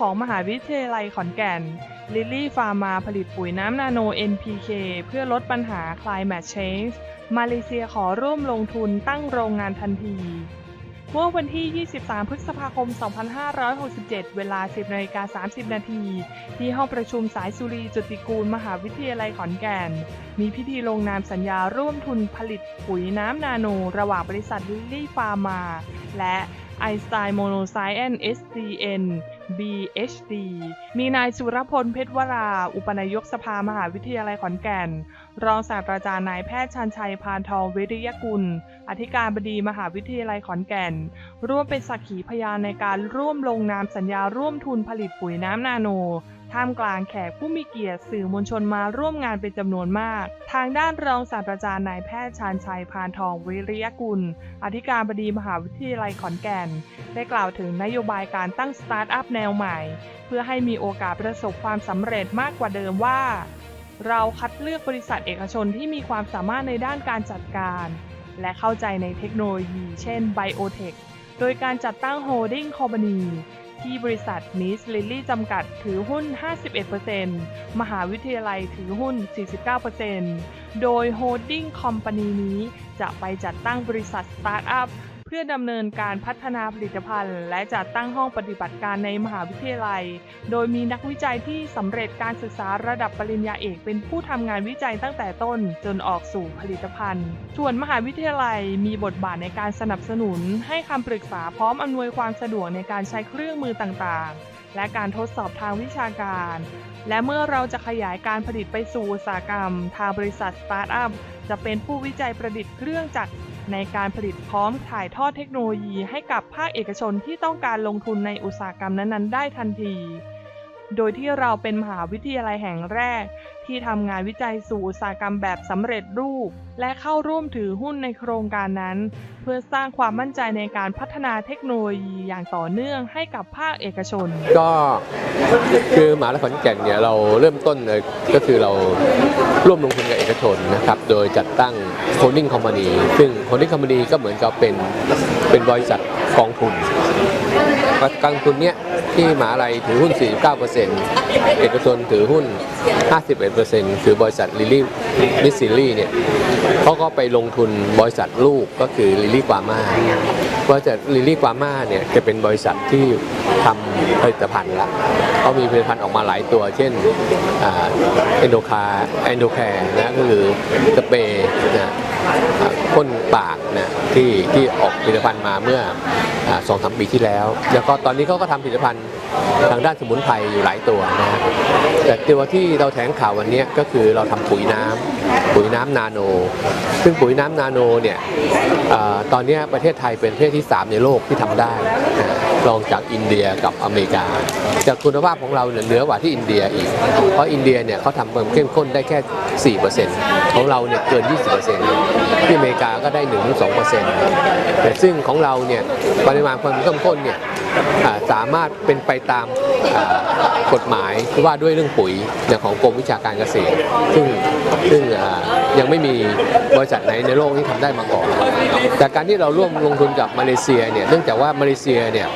ของมหาวิทยาลัยขอนแก่น ลิลลี่ฟาร์มาผลิตปุ๋ยน้ำนาโน NPK เพื่อลดปัญหา Climate Change มาเลเซียขอร่วมลงทุนตั้งโรงงานทันทีเมื่อวันที่ 23 พฤษภาคม 2567 เวลา 10นาฬิกา30 นาที ที่ห้องประชุมสายสุรีจุติกูล มหาวิทยาลัยขอนแก่น มีพิธีลงนามสัญญาร่วมทุนผลิตปุ๋ยน้ำนาโน ระหว่างบริษัทลิลลี่ฟาร์มา และ ไอสไตล์โมโนไซแอนเอสดีเอ็นบีเอชดีมีนายสุรพลเพชรวรา อุปนายกสภามหาวิทยาลัยขอนแก่น รองศาสตราจารย์นายแพทย์ชันชัยพานทองวิริยกุล อธิการบดีมหาวิทยาลัยขอนแก่น ร่วมเป็นสักขีพยานในการร่วมลงนามสัญญาร่วมทุนผลิตปุ๋ยน้ำนาโน ท่ามกลางแขกผู้มีเกียรติสื่อมวลชนมาร่วมงานเป็นจำนวนมาก ทางด้านรองศาสตราจารย์นายแพทย์ชาญชัยพานทองวิริยกุล อธิการบดีมหาวิทยาลัยขอนแก่น ได้กล่าวถึงนโยบายการตั้งสตาร์ทอัพแนวใหม่ เพื่อให้มีโอกาสประสบความสำเร็จมากกว่าเดิมว่า เราคัดเลือกบริษัทเอกชนที่มีความสามารถในด้านการจัดการ และเข้าใจในเทคโนโลยี เช่นไบโอเทคโดยการจัดตั้งโฮ l ดิ้งคอมพานี ที่บริษัทนิสลิลลี่จำกัดถือหุ้น 51%มหาวิทยาลัยถือหุ้น 49%โดยโฮดดิ้งคอมพานีนี้จะไปจัดตั้งบริษัทสตาร์ทอัพ พื่อดำเนินการพัฒนาผลิตภัณฑ์ และจัดตั้งห้องปฏิบัติการในมหาวิทยาลัย โดยมีนักวิจัยที่สำเร็จการศึกษาระดับปริญญาเอก เป็นผู้ทำงานวิจัยตั้งแต่ต้นจนออกสู่ผลิตภัณฑ์ ส่วนมหาวิทยาลัยมีบทบาทในการสนับสนุน ให้คำปรึกษาพร้อมอำนวยความสะดวกในการใช้เครื่องมือต่างๆ และการทดสอบทางวิชาการ และเมื่อเราจะขยายการผลิตไปสู่อุตสาหกรรม ทางบริษัทสตาร์ทอัพจะเป็นผู้วิจัยประดิษฐ์เครื่องจักร ในการผลิตพร้อมถ่ายทอดเทคโนโลยีให้กับภาคเอกชนที่ต้องการลงทุนในอุตสาหกรรมนั้นๆ ได้ทันที โดยที่เราเป็นมหาวิทยาลัยแห่งแรก ที่ทำงานวิจัยสู่อุตสาหกรรมแบบสำเร็จรูป และเข้าร่วมถือหุ้นในโครงการนั้น เพื่อสร้างความมั่นใจในการพัฒนาเทคโนโลยีอย่างต่อเนื่องให้กับภาคเอกชน ก็คือมหาลัยขอนแก่นเนี่ยเราเริ่มต้นเลยก็คือเราร่วมลงทุนกับเอกชนนะครับโดยจัดตั้ง holding company ซึ่ง holding company ก็เหมือนกับเป็นเป็นบริษัทกองทุนกองทุนเนี้ยที่มหาลัยถือหุ้น 49%เอกชนถือหุ้น 51%คือบริษัทลิลี่มิสซิลี่เนี่ยเขาก็ไปลงทุนบริษัทลูกก็คือลิลี่กวาม่าบริษัทลิลี่กวาม่าเนี่ยจะเป็นบริษัทที่ทำผลิตภัณฑ์ละเขามีผลิตภัณฑ์ออกมาหลายตัว เช่นเอนโดคาเอนโดแคร์นะก็คือสเปรย์นะอ่าพ่นปากนะที่ที่ออกผลิตภัณฑ์มาเมื่อสองสามปีที่แล้ว แล้วก็ตอนนี้เขาก็ทำผลิตภัณฑ์ ทางด้านสมุนไพรอยู่หลายตัวนะฮะแต่ตัวที่เราแถลงข่าววันนี้ก็คือเราทำปุ๋ยน้ำปุ๋ยน้ำนาโน ซึ่งปุ๋ยน้ำนาโนเนี่ยอตอนนี้ประเทศไทยเป็นประเทศที่ 3 ในโลกที่ทำได้รองจากอินเดียกับอเมริกาจากคุณภาพของเราเนี่ยเหนือกว่าที่อินเดียอีก เพราะอินเดียเนี่ยเขาทำความเข้มข้นได้แค่ 4%ของเราเนี่ยเกิน 20%ที่อเมริกาก็ได้ 1-2%แต่ซึ่งของเราเนี่ยปริมาณความเข้มข้นเนี่ย สามารถเป็นไปตามกฎหมายที่ว่าด้วยเรื่องปุ๋ยเนี่ยของกรมวิชาการเกษตร ซึ่งซึ่งยังไม่มีบริษัทไหนในโลกที่ทำได้มาก่อน แต่การที่เราร่วมลงทุนกับมาเลเซียเนี่ยเนื่องจากว่ามาเลเซียเนี่ย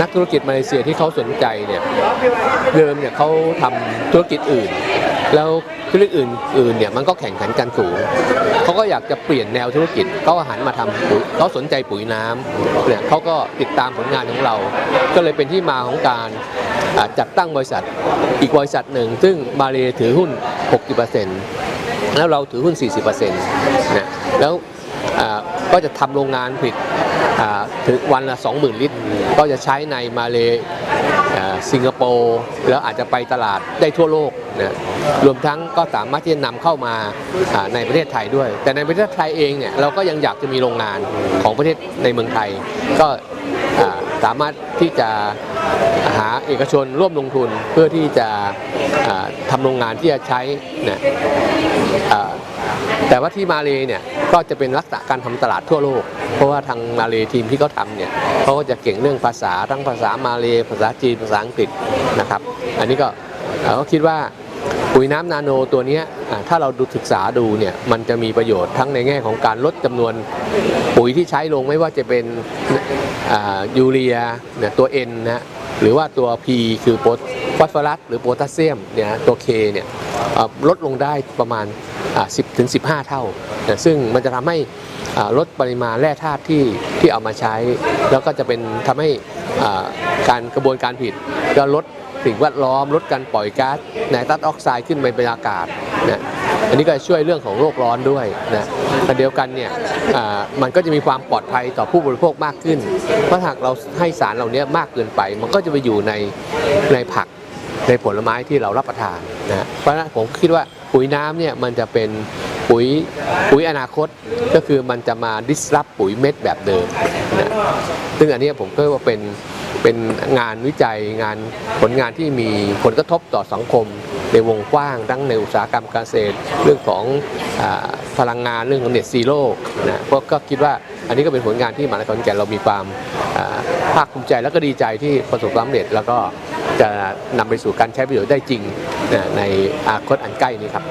นักธุรกิจมาเลเซียที่เขาสนใจเนี่ยเดิมเนี่ยเขาทำธุรกิจอื่น แล้วธุรกิจอื่นอื่นเนี่ยมันก็แข่งขันกันสูงเขาก็อยากจะเปลี่ยนแนวธุรกิจเขาก็หันมาทำปุ๋ยเขาสนใจปุ๋ยน้ำเนี่ยเขาก็ติดตามผลงานของเรา ก็เลยเป็นที่มาของการจัดตั้งบริษัทอีกบริษัทหนึ่ง ซึ่งมาเลถือหุ้น 60%แล้วเราถือหุ้น 40%นะแล้วก็จะทำโรงงานผลิตถึงวันละ 20,000 ลิตร ก็จะใช้ในมาเล สิงคโปร์แล้วอาจจะไปตลาดได้ทั่วโลกนะรวมทั้งก็สามารถที่จะนำเข้ามาในประเทศไทยด้วย แต่ในประเทศไทยเองเนี่ยเราก็ยังอยากจะมีโรงงานของประเทศในเมืองไทย ก็สามารถที่จะหาเอกชนร่วมลงทุนเพื่อที่จะอ่าทำโรงงานที่จะใช้เนี่ย แต่ว่าที่มาเลเนี่ยก็จะเป็นลักษณะการทำตลาดทั่วโลก เพราะว่าทางมาเลยทีมที่เขาทำเนี่ยเขาก็จะเก่งเรื่องภาษาทั้งภาษามาเลยภาษาจีนภาษาอังกฤษนะครับ อันนี้ก็เราก็คิดว่าปุ๋ยน้ำนาโนตัวนี้ถ้าเราดูศึกษาดูเนี่ยมันจะมีประโยชน์ทั้งในแง่ของการลดจำนวนปุ๋ยที่ใช้ลงไม่ว่าจะเป็นยูเรียเนี่ยตัว N นะหรือว่าตัว P คือโพฟอสฟอรัสหรือโพแทสเซียมเนี่ยตัว K เนี่ยลดลงได้ประมาณ 10ถึง15 เท่านะซึ่งมันจะทำให้อ่าลดปริมาณแร่ธาตุที่ที่เอามาใช้ แล้วก็จะเป็นทำให้อ่าการกระบวนการผลิตก็ลดสิ่งแวดล้อมลดการปล่อยก๊าซไนตรัสออกไซด์ขึ้นไปเป็นอากาศนะอันนี้ก็ช่วยเรื่องของโลกร้อนด้วยนะแต่เดียวกันเนี่ยอ่ามันก็จะมีความปลอดภัยต่อผู้บริโภคมากขึ้น เพราะหากเราให้สารเหล่านี้มากเกินไป มันก็จะไปอยู่ในในผักในผลไม้ที่เรารับประทานนะเพราะฉะนั้นผมคิดว่า ปุ๋ยน้ำเนี่ยมันจะเป็นปุ๋ยปุ๋ยอนาคตก็คือมันจะมาดิสรับปุ๋ยเม็ดแบบเดิมนะซึ่งอันนี้ผมก็ว่าเป็นเป็นงานวิจัยงานผลงานที่มีผลกระทบต่อสังคมในวงกว้างทั้งในอุตสาหกรรมการเกษตร เรื่องของอพลังงานเรื่องของเน็ตซีโร่นะเราก็คิดว่าอันนี้ก็เป็นผลงานที่มหาวิทยาลัยขอนแก่นเรามีความภาคภูมิใจแล้วก็ดีใจที่ประสบความสำเร็จแล้วก็ จะนำไปสู่การใช้ประโยชน์ได้จริงในอนาคตอันใกล้นี้ครับ